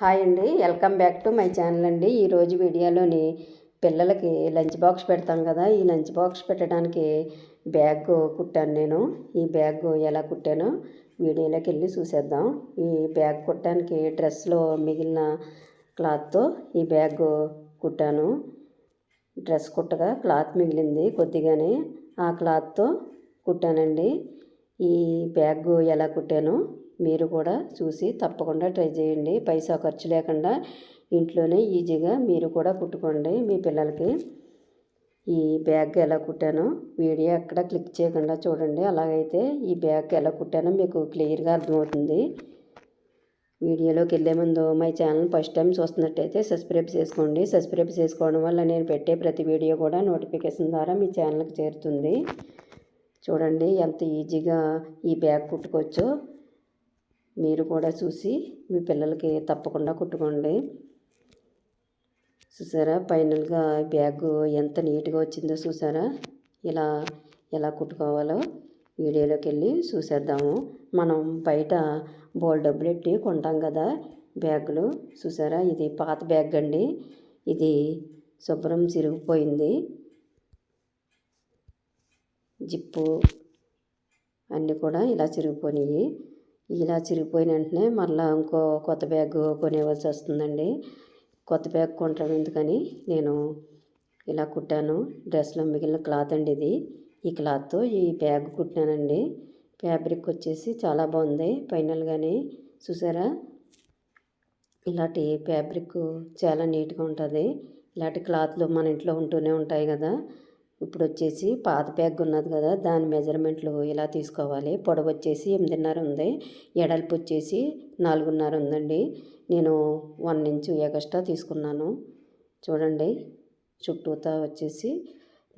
Hi అండి. Welcome back to my channel అండి. ఈరోజు వీడియోలోని పిల్లలకి లంచ్ బాక్స్ పెడతాం కదా. ఈ లంచ్ బాక్స్ పెట్టడానికి బ్యాగ్ కుట్టాను నేను. ఈ బ్యాగ్ ఎలా కుట్టానో వీడియోలోకి వెళ్ళి చూసేద్దాం. ఈ బ్యాగ్ కుట్టడానికి డ్రెస్లో మిగిలిన క్లాత్తో ఈ బ్యాగ్ కుట్టాను. డ్రెస్ కుట్టగా క్లాత్ మిగిలింది కొద్దిగానే. ఆ క్లాత్తో కుట్టానండి. ఈ బ్యాగ్ ఎలా కుట్టాను మీరు కూడా చూసి తప్పకుండా ట్రై చేయండి. పైసా ఖర్చు లేకుండా ఇంట్లోనే ఈజీగా మీరు కూడా కుట్టుకోండి. మీ పిల్లలకి ఈ బ్యాగ్ ఎలా కుట్టానో వీడియో ఎక్కడ క్లిక్ చేయకుండా చూడండి. అలాగైతే ఈ బ్యాగ్ ఎలా కుట్టానో మీకు క్లియర్గా అర్థమవుతుంది. వీడియోలోకి వెళ్ళే ముందు మై ఛానల్ ఫస్ట్ టైం చూస్తున్నట్టయితే సబ్స్క్రైబ్ చేసుకోండి. సబ్స్క్రైబ్ చేసుకోవడం వల్ల నేను పెట్టే ప్రతి వీడియో కూడా నోటిఫికేషన్ ద్వారా మీ ఛానల్కి చేరుతుంది. చూడండి ఎంత ఈజీగా ఈ బ్యాగ్ కుట్టుకోవచ్చో. మీరు కూడా చూసి మీ పిల్లలకి తప్పకుండా కుట్టుకోండి. చూసారా? ఫైనల్గా బ్యాగ్ ఎంత నీట్గా వచ్చిందో చూసారా? ఇలా ఎలా కుట్టుకోవాలో వీడియోలోకి వెళ్ళి చూసేద్దాము. మనం బయట బోల్ డబ్బులు పెట్టి కొంటాం కదా బ్యాగులు. చూసారా? ఇది పాత బ్యాగ్ అండి. ఇది శుభ్రం చిరిగిపోయింది. జిప్పు అన్నీ కూడా ఇలా చిరిగిపోయినాయి. ఇలా చిరిగిపోయిన వెంటనే మళ్ళీ ఇంకో కొత్త బ్యాగ్ కొనేవలసి వస్తుందండి. కొత్త బ్యాగ్ కొంటాం ఎందుకని? నేను ఇలా కుట్టాను. డ్రెస్లో మిగిలిన క్లాత్ అండి ఇది. ఈ క్లాత్తో ఈ బ్యాగ్ కుట్టానండి ఫ్యాబ్రిక్ వచ్చేసి చాలా బాగుంది. ఫైనల్గానే చూసారా? ఇలాంటి ఫ్యాబ్రిక్ చాలా నీట్గా ఉంటుంది. ఇలాంటి క్లాత్లు మన ఇంట్లో ఉంటూనే ఉంటాయి కదా. ఇప్పుడు వచ్చేసి పాత బ్యాగ్ ఉన్నది కదా దాని మెజర్మెంట్లు ఇలా తీసుకోవాలి. పొడవు వచ్చేసి ఎనిమిదిన్నర ఉంది. ఎడల్పు వచ్చేసి నాలుగున్నర ఉందండి. నేను వన్ ఇంచు ఎగస్ట్రా తీసుకున్నాను. చూడండి చుట్టూతా వచ్చేసి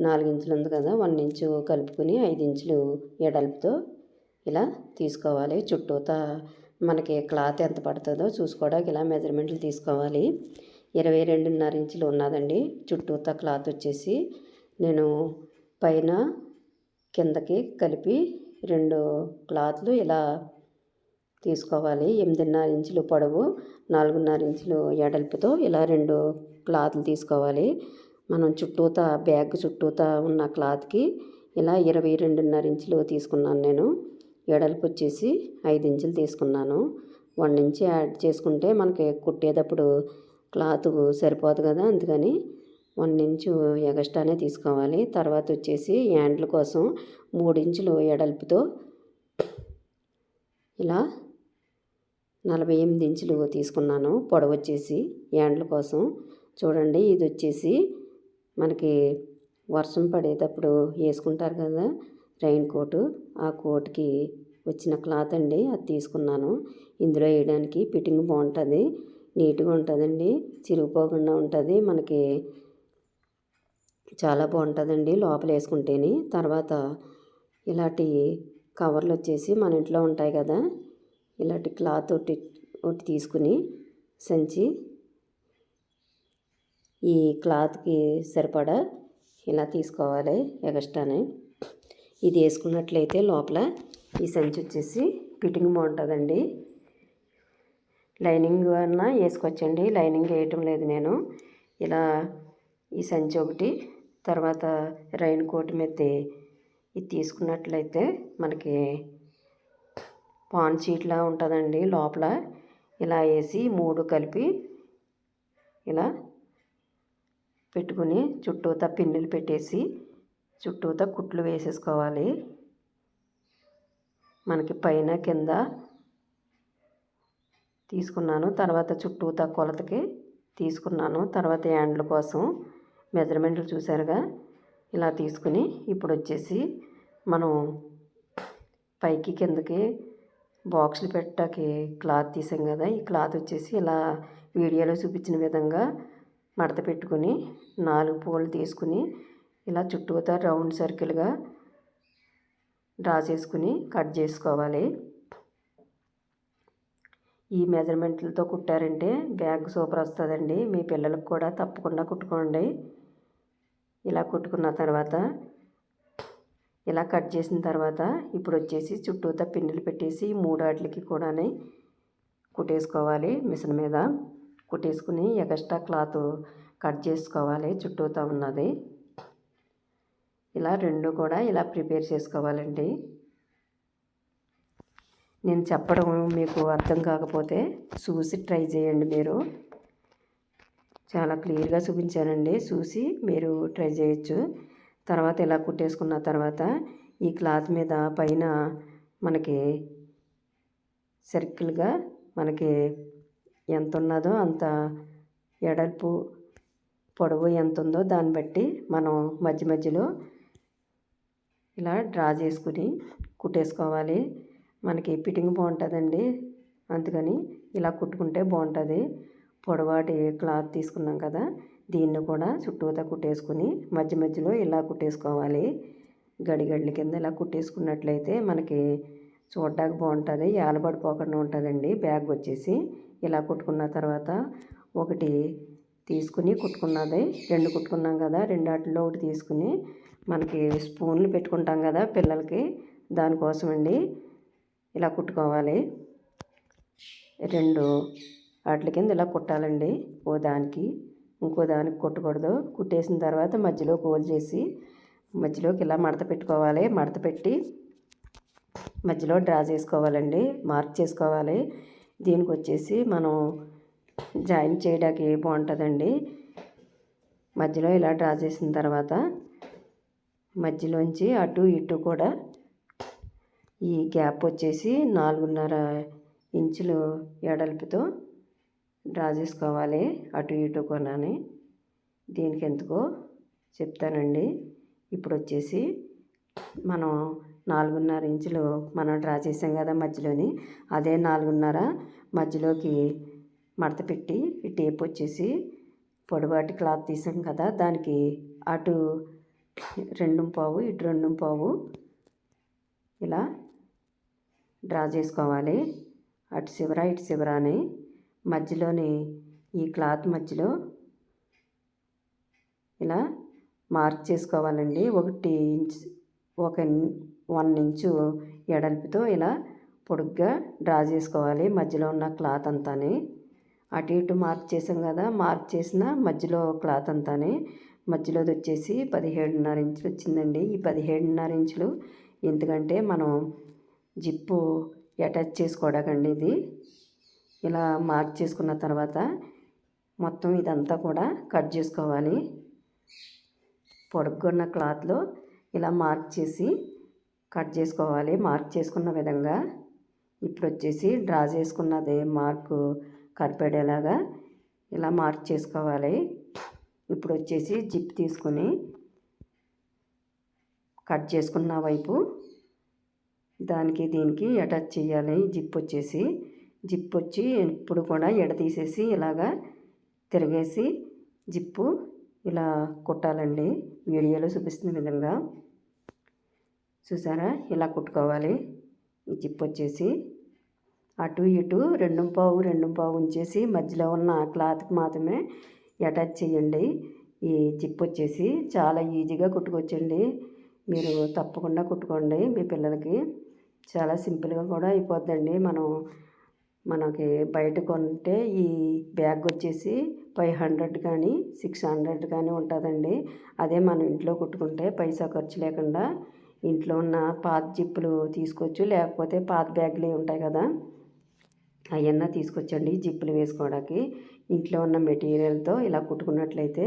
నాలుగు ఇంచులు ఉంది కదా వన్ ఇంచు కలుపుకుని ఐదు ఇంచులు ఎడల్పుతో ఇలా తీసుకోవాలి. చుట్టూతా మనకి క్లాత్ ఎంత పడుతుందో చూసుకోవడానికి ఇలా మెజర్మెంట్లు తీసుకోవాలి. ఇరవై రెండున్నర ఇంచులు ఉన్నదండి. చుట్టూతా క్లాత్ వచ్చేసి నేను పైన కిందకి కలిపి రెండు క్లాత్లు ఇలా తీసుకోవాలి. ఎనిమిదిన్నర ఇంచులు పొడవు నాలుగున్నర ఇంచులు ఎడల్పుతో ఇలా రెండు క్లాత్లు తీసుకోవాలి. మనం చుట్టూతా బ్యాగ్ చుట్టూతా ఉన్న క్లాత్కి ఇలా ఇరవై రెండున్నర ఇంచులు తీసుకున్నాను నేను. ఎడల్పు వచ్చేసి ఐదు ఇంచులు తీసుకున్నాను. వన్ ఇంచ్ యాడ్ చేసుకుంటే మనకి కుట్టేటప్పుడు క్లాత్ సరిపోదు కదా అందుకని వన్ ఇంచు ఎగస్ట్రానే తీసుకోవాలి. తర్వాత వచ్చేసి యాండ్ల కోసం మూడు ఇంచులు ఎడల్పుతో ఇలా నలభై ఎనిమిది ఇంచులు తీసుకున్నాను. పొడవు వచ్చేసి యాండ్ల కోసం. చూడండి ఇది వచ్చేసి మనకి వర్షం పడేటప్పుడు వేసుకుంటారు కదా రైన్ కోటు. ఆ కోట్కి వచ్చిన క్లాత్ అండి అది తీసుకున్నాను. ఇందులో వేయడానికి ఫిట్టింగ్ బాగుంటుంది నీట్గా ఉంటుందండి చిరిగిపోకుండా ఉంటుంది. మనకి చాలా బాగుంటుందండి లోపల వేసుకుంటేనే తర్వాత ఇలాంటి కవర్లు వచ్చేసి మన ఇంట్లో ఉంటాయి కదా ఇలాంటి క్లాత్ ఒకటి ఒకటి తీసుకుని సంచి ఈ క్లాత్కి సరిపడా ఇలా తీసుకోవాలి ఎగస్ట్రానే. ఇది వేసుకున్నట్లయితే లోపల ఈ సంచి వచ్చేసి ఫిట్టింగ్ బాగుంటుందండి. లైనింగ్ అన్నా వేసుకోవచ్చండి. లైనింగ్ వేయటం లేదు నేను. ఇలా ఈ సంచి ఒకటి తర్వాత రైన్ కోట్ మీద ఇది తీసుకున్నట్లయితే మనకి పాన్ షీట్లా ఉంటుందండి లోపల. ఇలా వేసి మూడు కలిపి ఇలా పెట్టుకుని చుట్టూతా పిన్నులు పెట్టేసి చుట్టూతా కుట్లు వేసేసుకోవాలి. మనకి పైన కింద తీసుకున్నాను. తర్వాత చుట్టూతా కొలతకి తీసుకున్నాను. తర్వాత యాండ్ల కోసం మెజర్మెంట్లు చూసారుగా ఇలా తీసుకుని ఇప్పుడు వచ్చేసి మనం పైకి కిందకి బాక్సులు పెట్టడానికి క్లాత్ తీసాం కదా. ఈ క్లాత్ వచ్చేసి ఇలా వీడియోలో చూపించిన విధంగా మడత పెట్టుకుని నాలుగు పూలు తీసుకుని ఇలా చుట్టూతా రౌండ్ సర్కిల్గా డ్రా చేసుకుని కట్ చేసుకోవాలి. ఈ మెజర్మెంట్లతో కుట్టారంటే బ్యాగ్ సూపర్ వస్తుందండి. మీ పిల్లలకు కూడా తప్పకుండా కుట్టుకోండి. ఇలా కుట్టుకున్న తర్వాత ఇలా కట్ చేసిన తర్వాత ఇప్పుడు వచ్చేసి చుట్టూతా పిన్నులు పెట్టేసి మూడు వాటికి కూడా కుట్టేసుకోవాలి మిషన్ మీద. కుట్టేసుకుని ఎక్స్ట్రా క్లాత్ కట్ చేసుకోవాలి చుట్టూతో ఉన్నది. ఇలా రెండు కూడా ఇలా ప్రిపేర్ చేసుకోవాలండి. నేను చెప్పడం మీకు అర్థం కాకపోతే చూసి ట్రై చేయండి మీరు. చాలా క్లియర్గా చూపించానండి. చూసి మీరు ట్రై చేయొచ్చు. తర్వాత ఇలా కుట్టేసుకున్న తర్వాత ఈ క్లాత్ మీద పైన మనకి సర్కిల్గా మనకి ఎంత ఉన్నదో అంత ఎడల్పు పొడవు ఎంత ఉందో దాన్ని బట్టి మనం మధ్య మధ్యలో ఇలా డ్రా చేసుకుని కుట్టేసుకోవాలి. మనకి ఫిట్టింగ్ బాగుంటుందండి. అందుకని ఇలా కుట్టుకుంటే బాగుంటుంది. పొడవాటి క్లాత్ తీసుకున్నాం కదా దీన్ని కూడా చుట్టూతా కుట్టేసుకుని మధ్య మధ్యలో ఇలా కుట్టేసుకోవాలి. గడిగడ్ల కింద ఇలా కుట్టేసుకున్నట్లయితే మనకి చూడడానికి బాగుంటుంది ఏలబడిపోకుండా ఉంటుందండి. బ్యాగ్ వచ్చేసి ఇలా కుట్టుకున్న తర్వాత ఒకటి తీసుకుని కుట్టుకున్నది. రెండు కుట్టుకున్నాం కదా రెండు వాటిలో ఒకటి తీసుకుని మనకి స్పూన్లు పెట్టుకుంటాం కదా పిల్లలకి దానికోసం అండి ఇలా కుట్టుకోవాలి. రెండు వాటి కింద ఇలా కుట్టాలండి. ఓ దానికి ఇంకో దానికి కుట్టకూడదు. కుట్టేసిన తర్వాత మధ్యలో కోల్ చేసి మధ్యలోకి ఇలా మడత పెట్టుకోవాలి. మడత పెట్టి మధ్యలో డ్రా చేసుకోవాలండి. మార్క్ చేసుకోవాలి. దీనికి వచ్చేసి మనం జాయిన్ చేయడానికి బాగుంటుందండి? మధ్యలో ఇలా డ్రా చేసిన తర్వాత మధ్యలోంచి అటు ఇటు కూడా ఈ గ్యాప్ వచ్చేసి నాలుగున్నర ఇంచులు ఎడల్పుతో డ్రా చేసుకోవాలి. అటు ఇటు కొనని దీనికి ఎందుకో చెప్తానండి. ఇప్పుడు వచ్చేసి మనం నాలుగున్నర ఇంచులు మనం డ్రా చేసాం కదా మధ్యలోని. అదే నాలుగున్నర మధ్యలోకి మడత పెట్టి ఈ టేప్ వచ్చేసి పొడవాటి క్లాత్ తీసాం కదా. దానికి అటు రెండు పావు ఇటు రెండు పావు ఇలా డ్రా చేసుకోవాలి. అటు చివర ఇటు చివర అని మధ్యలోని ఈ క్లాత్ మధ్యలో ఇలా మార్క్ చేసుకోవాలండి. ఒకటి ఇంచ్ ఒక వన్ ఇంచు ఎడల్పుతో ఇలా పొడుగ్గా డ్రా చేసుకోవాలి మధ్యలో ఉన్న క్లాత్ అంతాని. అటు ఇటు మార్క్ చేసాం కదా మార్క్ చేసిన మధ్యలో క్లాత్ అంతాని. మధ్యలోది వచ్చేసి పదిహేడున్నర ఇంచులు వచ్చిందండి. ఈ పదిహేడున్నర ఇంచులు ఎందుకంటే మనం జిప్పు అటాచ్ చేసుకోవడాకండి ఇది. ఇలా మార్క్ చేసుకున్న తర్వాత మొత్తం ఇదంతా కూడా కట్ చేసుకోవాలి. పొడుగున్న క్లాత్లో ఇలా మార్క్ చేసి కట్ చేసుకోవాలి. మార్క్ చేసుకున్న విధంగా ఇప్పుడు వచ్చేసి డ్రా చేసుకున్నది మార్కు కనిపెడేలాగా ఇలా మార్క్ చేసుకోవాలి. ఇప్పుడు వచ్చేసి జిప్ తీసుకొని కట్ చేసుకున్న వైపు దానికి దీనికి అటాచ్ చేయాలి. జిప్ వచ్చేసి జిప్ వచ్చి ఇప్పుడు కూడా ఎడతీసేసి ఇలాగా తిరిగేసి జిప్పు ఇలా కుట్టాలండి. వీడియోలో చూపిస్తున్న విధంగా. చూసారా? ఇలా కుట్టుకోవాలి. ఈ జిప్ వచ్చేసి అటు ఇటు రెండు పావు రెండు పావు ఉంచేసి మధ్యలో ఉన్న క్లాత్కి మాత్రమే అటాచ్ చేయండి. ఈ జిప్ వచ్చేసి చాలా ఈజీగా కుట్టుకొచ్చండి మీరు తప్పకుండా కుట్టుకోండి మీ పిల్లలకి. చాలా సింపుల్గా కూడా అయిపోద్దండి. మనం మనకి బయట కొంటే ఈ బ్యాగ్ వచ్చేసి ఫైవ్ హండ్రెడ్ కానీ సిక్స్ హండ్రెడ్ కానీ ఉంటుందండి. అదే మనం ఇంట్లో కుట్టుకుంటే పైసా ఖర్చు లేకుండా ఇంట్లో ఉన్న పాత జిప్పులు తీసుకోవచ్చు. లేకపోతే పాత బ్యాగులు ఉంటాయి కదా అవన్నీ తీసుకొచ్చండి జిప్పులు వేసుకోవడానికి. ఇంట్లో ఉన్న మెటీరియల్తో ఇలా కుట్టుకున్నట్లయితే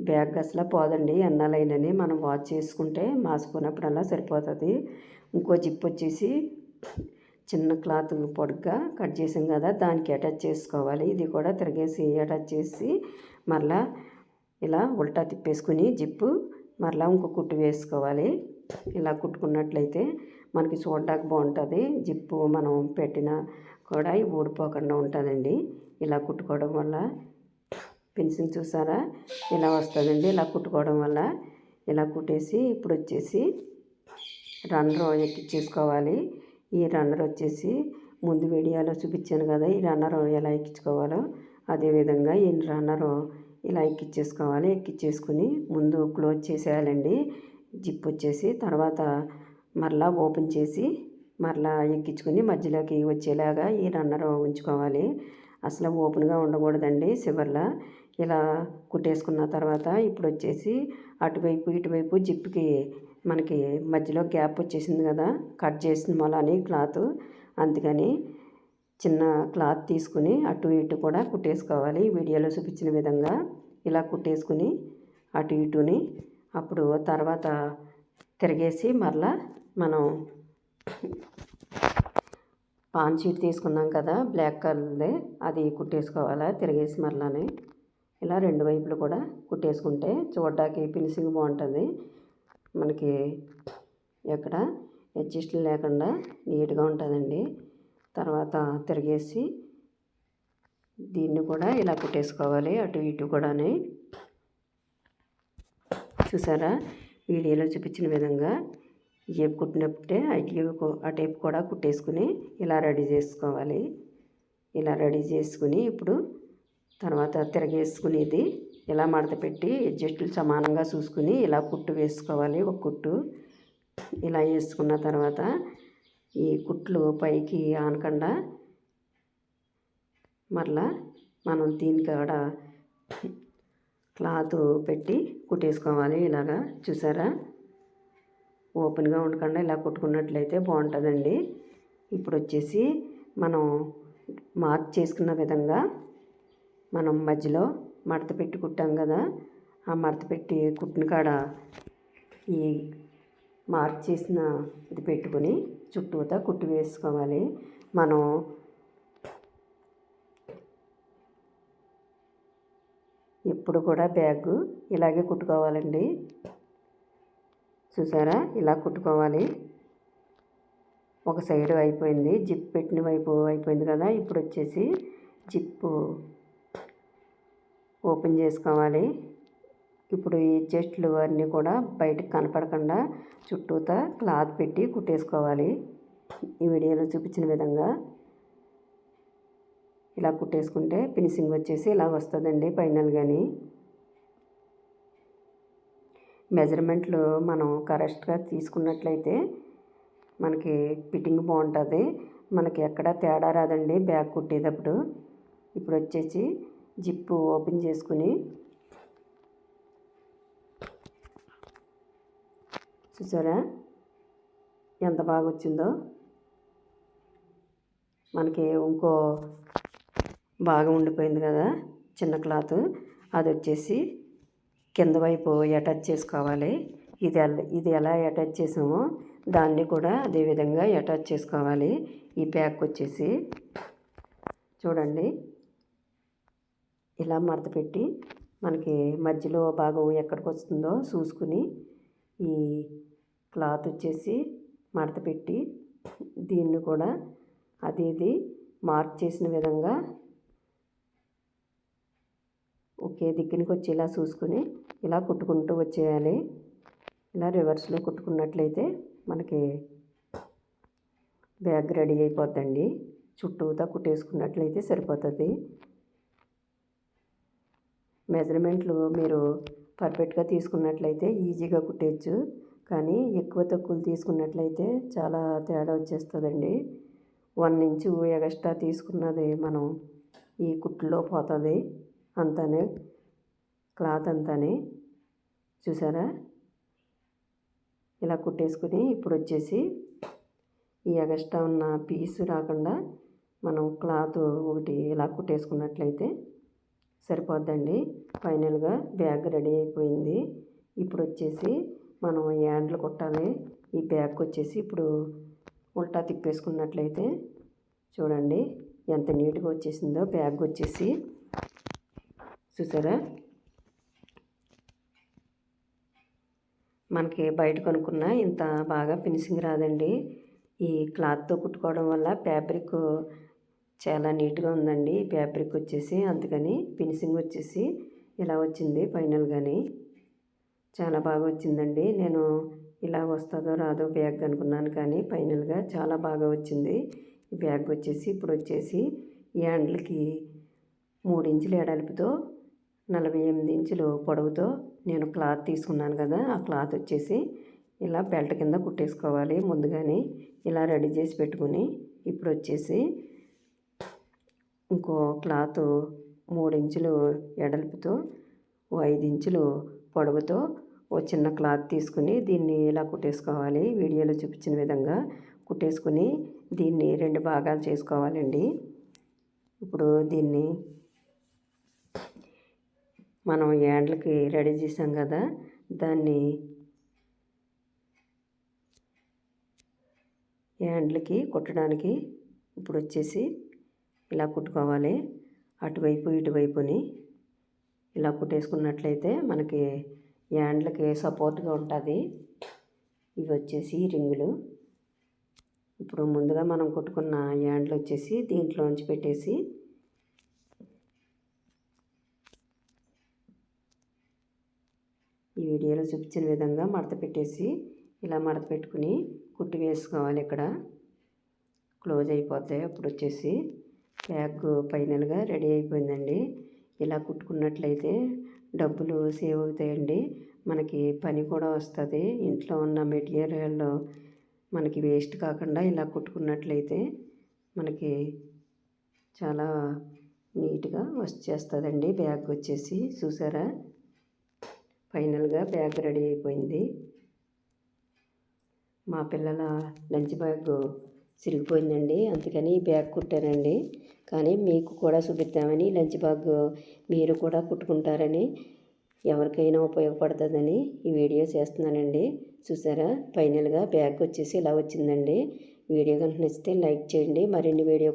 బ్యాగ్ అసలు పోదండి. ఎన్నాలైనని మనం వాచ్ చేసుకుంటే మాసుకున్నప్పుడల్లా సరిపోతుంది. ఇంకో జిప్ వచ్చేసి చిన్న క్లాత్ పొడుగ్గా కట్ చేసాం కదా దానికి అటాచ్ చేసుకోవాలి. ఇది కూడా తిరిగేసి అటాచ్ చేసి మరలా ఇలా ఉల్టా తిప్పేసుకుని జిప్పు మరలా ఇంకో కుట్టు వేసుకోవాలి. ఇలా కుట్టుకున్నట్లయితే మనకి చూడడానికి బాగుంటుంది. జిప్పు మనం పెట్టిన కూడా ఊడిపోకుండా ఉంటుందండి. ఇలా కుట్టుకోవడం వల్ల పెన్సింగ్ చూసారా? ఇలా వస్తుందండి. ఇలా కుట్టుకోవడం వల్ల ఇలా కుట్టేసి ఇప్పుడు వచ్చేసి రన్నర్ ఎక్కించేసుకోవాలి ఈ రన్నర్ వచ్చేసి ముందు వీడియోలో చూపించాను కదా ఈ రన్నర్ ఎలా ఎక్కించుకోవాలో. అదేవిధంగా ఈ రన్నర్ ఇలా ఎక్కించేసుకోవాలి. ఎక్కించేసుకుని ముందు క్లోజ్ చేసేయాలండి. జిప్ వచ్చేసి తర్వాత మరలా ఓపెన్ చేసి మరలా ఎక్కించుకుని మధ్యలోకి వచ్చేలాగా ఈ రన్నర్ ఉంచుకోవాలి. అసలు ఓపెన్గా ఉండకూడదండి చివర్లా. ఇలా కుట్టేసుకున్న తర్వాత ఇప్పుడు వచ్చేసి అటువైపు ఇటువైపు జిప్కి మనకి మధ్యలో గ్యాప్ వచ్చేసింది కదా కట్ చేసిన మొలని క్లాత్. అందుకని చిన్న క్లాత్ తీసుకుని అటు ఇటు కూడా కుట్టేసుకోవాలి. వీడియోలో చూపించిన విధంగా ఇలా కుట్టేసుకుని అటు ఇటుని అప్పుడు తర్వాత తిరిగేసి మరలా మనం పాన్ షీట్ తీసుకున్నాం కదా బ్లాక్ కలర్దే అది కుట్టేసుకోవాలా తిరిగేసి మరలానే. ఇలా రెండు వైపులు కూడా కుట్టేసుకుంటే చూడడానికి ఫినిషింగ్ బాగుంటుంది. మనకి ఎక్కడ అడ్జస్ట్ లేకుండా నీట్గా ఉంటుందండి. తర్వాత తిరిగేసి దీన్ని కూడా ఇలా కుట్టేసుకోవాలి. అటు ఇటు కూడాని. చూసారా? వీడియోలో చూపించిన విధంగా జేబు కుట్టినప్పుడే అటు అటేపు కూడా కుట్టేసుకుని ఇలా రెడీ చేసుకోవాలి. ఇలా రెడీ చేసుకుని ఇప్పుడు తర్వాత తిరగేసుకునేది ఇలా మడత పెట్టి అడ్జస్టులు సమానంగా చూసుకుని ఇలా కుట్టు వేసుకోవాలి. ఒక కుట్టు ఇలా వేసుకున్న తర్వాత ఈ కుట్లు పైకి ఆనకుండా మరలా మనం దీనికి కూడా క్లాత్ పెట్టి కుట్టేసుకోవాలి. ఇలాగా చూసారా? ఓపెన్గా ఉండకుండా ఇలా కుట్టుకున్నట్లయితే బాగుంటుందండి. ఇప్పుడు వచ్చేసి మనం మార్క్ చేసుకున్న విధంగా మనం మధ్యలో మడత పెట్టి కుట్టాం కదా ఆ మడత పెట్టి కుట్టిన కాడ ఈ మార్క్ చేసిన ఇది పెట్టుకొని చుట్టూతా కుట్టి వేసుకోవాలి. మనం ఎప్పుడు కూడా బ్యాగ్ ఇలాగే కుట్టుకోవాలండి. చూసారా? ఇలా కుట్టుకోవాలి. ఒక సైడ్ అయిపోయింది జిప్ పెట్టిన వైపు అయిపోయింది కదా ఇప్పుడు వచ్చేసి జిప్పు ఓపెన్ చేసుకోవాలి. ఇప్పుడు ఈ చెస్ట్లు అన్నీ కూడా బయటకు కనపడకుండా చుట్టూతా క్లాత్ పెట్టి కుట్టేసుకోవాలి. ఈ వీడియోలో చూపించిన విధంగా ఇలా కుట్టేసుకుంటే ఫినిషింగ్ వచ్చేసి ఇలా వస్తుందండి ఫైనల్ కానీ మెజర్మెంట్లు మనం కరెక్ట్గా తీసుకున్నట్లయితే మనకి ఫిట్టింగ్ బాగుంటుంది. మనకి ఎక్కడ తేడా రాదండి బ్యాగ్ కుట్టేటప్పుడు. ఇప్పుడు వచ్చేసి జిప్పు ఓపెన్ చేసుకుని చూసారా? ఎంత బాగా వచ్చిందో మనకి ఇంకో బాగా ఉండిపోయింది కదా చిన్న క్లాత్. అది వచ్చేసి కింద వైపు అటాచ్ చేసుకోవాలి. ఇది ఎలా ఇది ఎలా అటాచ్ చేసామో దాన్ని కూడా అదే విధంగా అటాచ్ చేసుకోవాలి. ఈ ప్యాక్ వచ్చేసి చూడండి. ఇలా మడత పెట్టి మనకి మధ్యలో భాగం ఎక్కడికి వస్తుందో చూసుకుని ఈ క్లాత్ వచ్చేసి మడత పెట్టి దీన్ని కూడా అది ఇది మార్క్ చేసిన విధంగా ఒకే దిక్కునికి వచ్చేలా చూసుకుని ఇలా కుట్టుకుంటూ వచ్చేయాలి. ఇలా రివర్స్లో కుట్టుకున్నట్లయితే మనకి బ్యాగ్ రెడీ అయిపోద్దండి. చుట్టూతా కుట్టేసుకున్నట్లయితే సరిపోతుంది. మెజర్మెంట్లు మీరు పర్ఫెక్ట్గా తీసుకున్నట్లయితే ఈజీగా కుట్టేయచ్చు కానీ ఎక్కువ తక్కువలు తీసుకున్నట్లయితే చాలా తేడా వచ్చేస్తుందండి. వన్ ఇంచు ఎగస్ట్రా తీసుకున్నది మనం ఈ కుట్టులో పోతుంది అంతానే క్లాత్ అంతానే. చూసారా? ఇలా కుట్టేసుకుని ఇప్పుడు వచ్చేసి ఈ ఎగస్ట్రా ఉన్న పీస్ రాకుండా మనం క్లాత్ ఒకటి ఇలా కుట్టేసుకున్నట్లయితే సరిపోద్దండి. ఫైనల్గా బ్యాగ్ రెడీ అయిపోయింది. ఇప్పుడు వచ్చేసి మనం యాండ్లు కుట్టాలి. ఈ బ్యాగ్ వచ్చేసి ఇప్పుడు ఉల్టా తిప్పేసుకున్నట్లయితే చూడండి ఎంత నీట్గా వచ్చేసిందో. బ్యాగ్ వచ్చేసి చూసారా? మనకి బయట కొనుక్కున్న ఇంత బాగా ఫినిషింగ్ రాదండి. ఈ క్లాత్తో కుట్టుకోవడం వల్ల ఫ్యాబ్రిక్ చాలా నీట్గా ఉందండి. ఈ ఫ్యాబ్రిక్ వచ్చేసి అందుకని ఫినిషింగ్ వచ్చేసి ఇలా వచ్చింది ఫైనల్గాని. చాలా బాగా వచ్చిందండి. నేను ఇలా వస్తుందో రాదో బ్యాగ్ అనుకున్నాను కానీ ఫైనల్గా చాలా బాగా వచ్చింది. ఈ బ్యాగ్ వచ్చేసి ఇప్పుడు వచ్చేసి ఈ హ్యాండ్లకి మూడు ఇంచుల ఎడల్పుతో నలభై ఎనిమిది ఇంచులు పొడవుతో నేను క్లాత్ తీసుకున్నాను కదా ఆ క్లాత్ వచ్చేసి ఇలా బెల్ట్ కింద కుట్టేసుకోవాలి ముందుగానే. ఇలా రెడీ చేసి పెట్టుకుని ఇప్పుడు వచ్చేసి ఇంకో క్లాత్ మూడు ఇంచులు ఎడల్పుతో ఓ ఐదు ఇంచులు పొడవుతో ఓ చిన్న క్లాత్ తీసుకుని దీన్ని ఇలా కుట్టేసుకోవాలి. వీడియోలో చూపించిన విధంగా కుట్టేసుకుని దీన్ని రెండు భాగాలు చేసుకోవాలండి. ఇప్పుడు దీన్ని మనం యాండ్లకి రెడీ చేసాం కదా దాన్ని యాండ్లకి కుట్టడానికి ఇప్పుడు వచ్చేసి ఇలా కుట్టుకోవాలి. అటువైపు ఇటువైపుని ఇలా కుట్టేసుకున్నట్లయితే మనకి హ్యాండ్లకి సపోర్ట్గా ఉంటుంది. ఇవి వచ్చేసి రింగులు. ఇప్పుడు ముందుగా మనం కుట్టుకున్న హ్యాండ్లు వచ్చేసి దీంట్లోంచి పెట్టేసి ఈ వీడియోలో చూపించిన విధంగా మడత పెట్టేసి ఇలా మడత పెట్టుకుని కుట్టి వేసుకోవాలి ఇక్కడ. క్లోజ్ అయిపోతాయి అప్పుడు వచ్చేసి బ్యాగ్ ఫైనల్గా రెడీ అయిపోయిందండి. ఇలా కుట్టుకున్నట్లయితే డబ్బులు సేవ్ అవుతాయండి. మనకి పని కూడా వస్తుంది. ఇంట్లో ఉన్న మెటీరియల్ మనకి వేస్ట్ కాకుండా ఇలా కుట్టుకున్నట్లయితే మనకి చాలా నీట్గా వచ్చేస్తుందండి బ్యాగ్ వచ్చేసి. చూసారా? ఫైనల్గా బ్యాగ్ రెడీ అయిపోయింది. మా పిల్లల లంచ్ బ్యాగ్ చిరిగిపోయిందండి. అందుకని ఈ బ్యాగ్ కుట్టానండి. కానీ మీకు కూడా చూపిద్దామని లంచ్ బ్యాగ్ మీరు కూడా కుట్టుకుంటారని ఎవరికైనా ఉపయోగపడుతుందని ఈ వీడియో చేస్తున్నానండి. చూసారా? ఫైనల్గా బ్యాగ్ వచ్చేసి ఇలా వచ్చిందండి. వీడియో కనుక నచ్చితే లైక్ చేయండి. మరిన్ని వీడియో